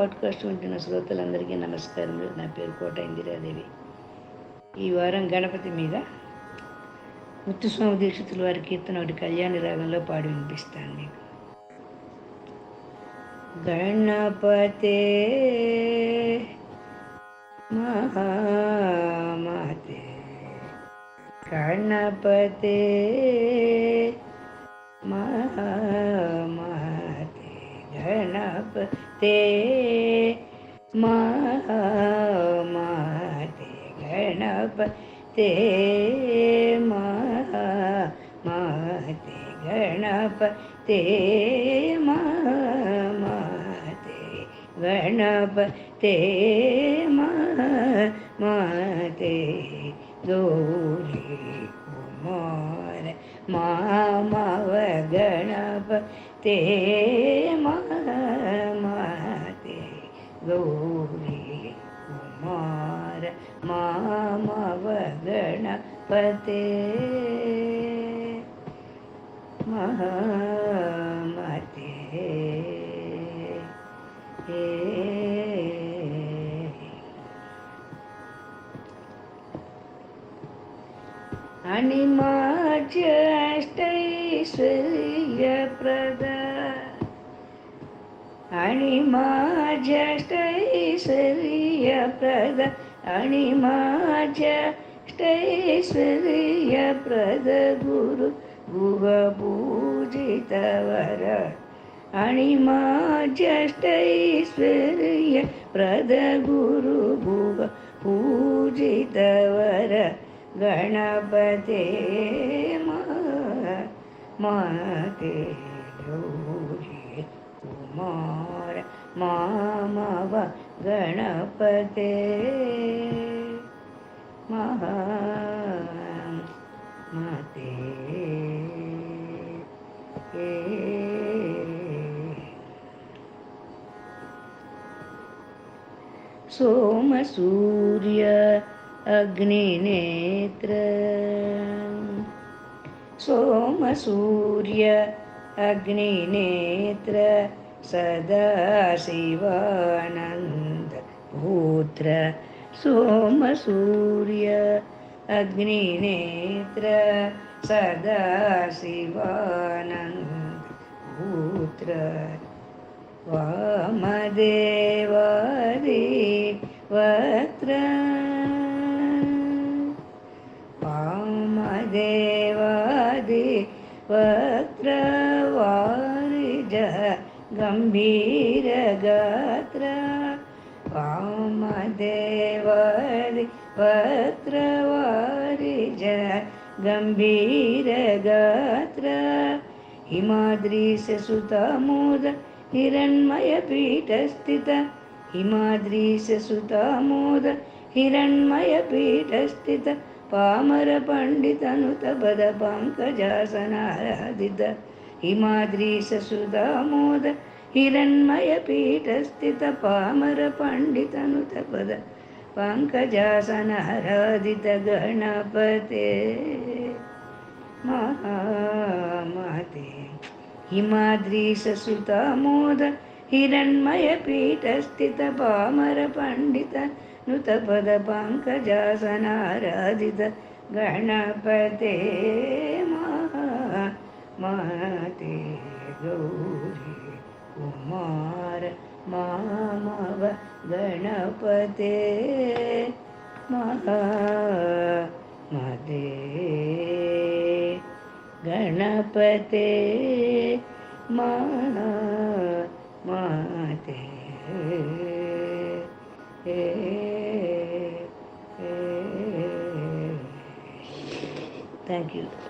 Podcast ఉంటున్న శ్రోతలందరికీ నమస్కారములు నా పేరు కోట ఇందిరాదేవి. ఈ వారం గణపతి మీద ముత్తుస్వామి దీక్షితుల వారి కీర్తన ఒకటి కళ్యాణ రాగంలో పాడి వినిపిస్తాను మీకు. గణపతే మహామతే గణపతే గణ ते महामाते गणपते महामाते गणपते महामाते गणपते महामाते गौरी कुमार मामाव गणपते महा महामवगणपते महामते अणिमाचष्टैश्वर्यप्रदा अणिमा ज्येष्ठैश्वर्यप्रद ಅಣಿಮಾಚೈಶ್ವರ್ಯ ಪ್ರದ ಗುರು ಗುಹಭೂಜಿತವರ ಅಣಿಮಾಚೈಶ್ವರ್ಯ ಪ್ರದ ಗುರು ಭುವ ಪೂಜಿತವರ. ಗಣಪತೆ ಮಾತೆ ಗೌರಿ ಉಮಾ. मामव गणपते महा माते सोमसूर्य अग्निनेत्र। सोमसूर्य अग्निनेत्र। सदा शिवानन्द पुत्र सोमसूर्य अग्निनेत्र सदा शिवानन्द पुत्र वामदेवादि वक्त्र वामदेवादि वक्त्रवारिज गम्भीरगात्र वामदेवादि वक्त्रवारिज गम्भीरगात्र। हिमाद्रीशसुतामोद हिरण्मयपीठस्थित हिमाद्रीशसुतामोद हिरण्मयपीठस्थित पामरपण्डितनुतपद पङ्कजासनाराधित हिमाद्रीशसुतामोद हिरण्मयपीठस्थित पामरपण्डितनुतपद पङ्कजासनाराधित गणपते पामरपण्डित മാതേ ഗൗരി കുമാര മാമവ ഗണപതേ മദേ ഗണപതേ മാ മാതേ ഏ Thank you.